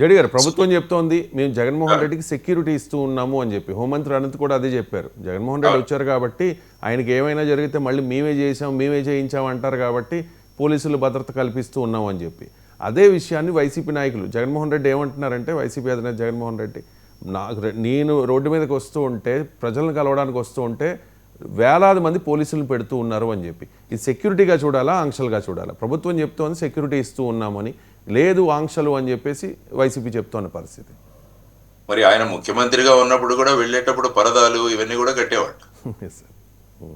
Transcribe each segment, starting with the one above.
జడి గారు ప్రభుత్వం చెప్తోంది మేము జగన్మోహన్ రెడ్డికి సెక్యూరిటీ ఇస్తూ ఉన్నాము అని చెప్పి. హోంమంత్రి అనంత్ కూడా అదే చెప్పారు. జగన్మోహన్ రెడ్డి వచ్చారు కాబట్టి ఆయనకి ఏమైనా జరిగితే మళ్ళీ మేమే చేసాం మేమే చేయించాం అంటారు కాబట్టి పోలీసులు భద్రత కల్పిస్తూ ఉన్నాం అని చెప్పి. అదే విషయాన్ని వైసీపీ నాయకులు జగన్మోహన్ రెడ్డి ఏమంటున్నారంటే వైసీపీ అధినేత జగన్మోహన్ రెడ్డి నాకు నేను రోడ్డు మీదకి వస్తూ ఉంటే ప్రజలను కలవడానికి వస్తూ ఉంటే వేలాది మంది పోలీసులను పెడుతూ ఉన్నారు అని చెప్పి. ఇది సెక్యూరిటీగా చూడాలా ఆంక్షలుగా చూడాలా? ప్రభుత్వం చెప్తోంది సెక్యూరిటీ ఇస్తూ ఉన్నామని లేదు ఆంక్షలు అని చెప్పేసి వైసీపీ చెప్తోన్న పరిస్థితి. మరి ఆయన ముఖ్యమంత్రిగా ఉన్నప్పుడు కూడా వెళ్ళేటప్పుడు పరదాలు ఇవన్నీ కూడా sir.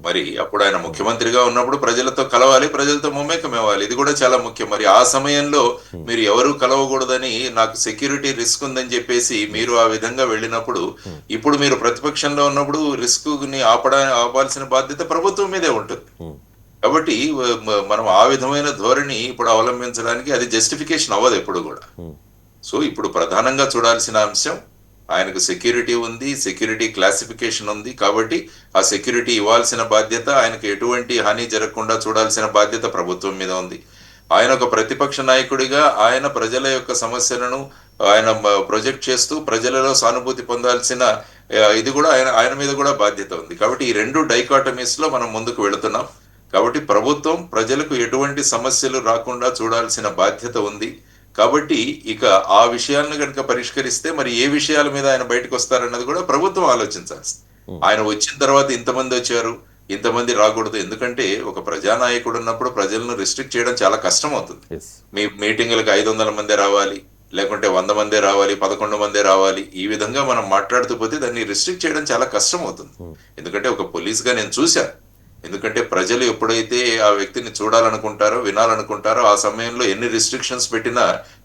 మరి అప్పుడు ఆయన ముఖ్యమంత్రిగా ఉన్నప్పుడు ప్రజలతో కలవాలి ప్రజలతో మమేకం ఇవ్వాలి. ఇది కూడా చాలా ముఖ్యం. మరి ఆ సమయంలో మీరు ఎవరు కలవకూడదని నాకు సెక్యూరిటీ రిస్క్ ఉందని చెప్పేసి మీరు ఆ విధంగా వెళ్ళినప్పుడు ఇప్పుడు మీరు ప్రతిపక్షంలో ఉన్నప్పుడు రిస్క్ని ఆపడా ఆపాల్సిన బాధ్యత ప్రభుత్వం మీదే ఉంటుంది. కాబట్టి మనం ఆ విధమైన ధోరణి ఇప్పుడు అవలంబించడానికి అది జస్టిఫికేషన్ అవ్వదు ఎప్పుడు కూడా. సో ఇప్పుడు ప్రధానంగా చూడాల్సిన అంశం ఆయనకు సెక్యూరిటీ ఉంది సెక్యూరిటీ క్లాసిఫికేషన్ ఉంది కాబట్టి ఆ సెక్యూరిటీ ఇవ్వాల్సిన బాధ్యత ఆయనకు ఎటువంటి హాని జరగకుండా చూడాల్సిన బాధ్యత ప్రభుత్వం మీద ఉంది. ఆయన ఒక ప్రతిపక్ష నాయకుడిగా ఆయన ప్రజల యొక్క సమస్యలను ఆయన ప్రొజెక్ట్ చేస్తూ ప్రజలలో సానుభూతి పొందాల్సిన ఇది కూడా ఆయన ఆయన మీద కూడా బాధ్యత ఉంది. కాబట్టి ఈ రెండు డైకాటమీస్లో మనం ముందుకు వెళుతున్నాం. కాబట్టి ప్రభుత్వం ప్రజలకు ఎటువంటి సమస్యలు రాకుండా చూడాల్సిన బాధ్యత ఉంది. కాబట్టి ఇక ఆ విషయాలను కనుక పరిష్కరిస్తే మరి ఏ విషయాల మీద ఆయన బయటకు వస్తారన్నది కూడా ప్రభుత్వం ఆలోచించాల్సి ఆయన వచ్చిన తర్వాత ఇంతమంది వచ్చారు ఇంతమంది రాకూడదు. ఎందుకంటే ఒక ప్రజానాయకుడు ఉన్నప్పుడు ప్రజలను రిస్ట్రిక్ట్ చేయడం చాలా కష్టం అవుతుంది మీ మీటింగులకు ఐదు వందల మందే రావాలి లేకుంటే వంద మందే రావాలి పదకొండు మందే రావాలి. ఈ విధంగా మనం మాట్లాడుతూ పోతే దాన్ని రిస్ట్రిక్ట్ చేయడం చాలా కష్టం అవుతుంది ఎందుకంటే ఒక పోలీస్గా నేను చూశాను. ఎందుకంటే ప్రజలు ఎప్పుడైతే ఆ వ్యక్తిని చూడాలనుకుంటారో వినాలనుకుంటారో ఆ సమయంలో ఎన్ని రిస్ట్రిక్షన్స్ పెట్టినా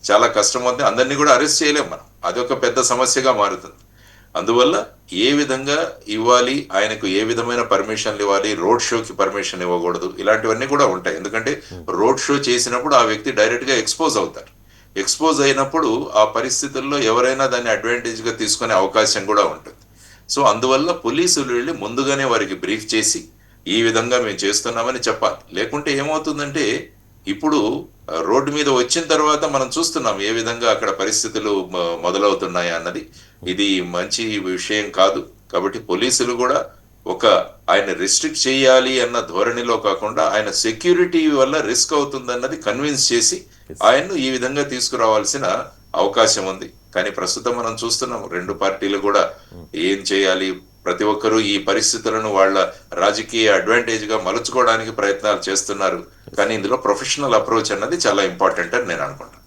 చాలా కష్టం అవుతుంది అందరినీ కూడా అరెస్ట్ చేయలేం మనం. అదొక పెద్ద సమస్యగా మారుతుంది. అందువల్ల ఏ విధంగా ఇవ్వాలి ఆయనకు ఏ విధమైన పర్మిషన్లు ఇవ్వాలి రోడ్ షోకి పర్మిషన్ ఇవ్వకూడదు ఇలాంటివన్నీ కూడా ఉంటాయి. ఎందుకంటే రోడ్ షో చేసినప్పుడు ఆ వ్యక్తి డైరెక్ట్గా ఎక్స్పోజ్ అవుతారు ఎక్స్పోజ్ అయినప్పుడు ఆ పరిస్థితుల్లో ఎవరైనా దాన్ని అడ్వాంటేజ్గా తీసుకునే అవకాశం కూడా ఉంటుంది. సో అందువల్ల పోలీసులు వెళ్ళి ముందుగానే వారికి బ్రీఫ్ చేసి ఈ విధంగా మేము చేస్తున్నామని చెప్పాలి. లేకుంటే ఏమవుతుందంటే ఇప్పుడు రోడ్డు మీద వచ్చిన తర్వాత మనం చూస్తున్నాం ఏ విధంగా అక్కడ పరిస్థితులు మొదలవుతున్నాయి అన్నది. ఇది మంచి విషయం కాదు. కాబట్టి పోలీసులు కూడా ఒక ఆయన రిస్ట్రిక్ట్ చేయాలి అన్న ధోరణిలో కాకుండా ఆయన సెక్యూరిటీ వల్ల రిస్క్ అవుతుందన్నది కన్విన్స్ చేసి ఆయన్ను ఈ విధంగా తీసుకురావాల్సిన అవకాశం ఉంది. కానీ ప్రస్తుతం మనం చూస్తున్నాం రెండు పార్టీలు కూడా ఏం చేయాలి ప్రతి ఒక్కరూ ఈ పరిస్థితులను వాళ్ళ రాజకీయ అడ్వాంటేజ్గా మలుచుకోవడానికి ప్రయత్నాలు చేస్తున్నారు. కానీ ఇందులో ప్రొఫెషనల్ అప్రోచ్ అన్నది చాలా ఇంపార్టెంట్ అని నేను అనుకుంటాను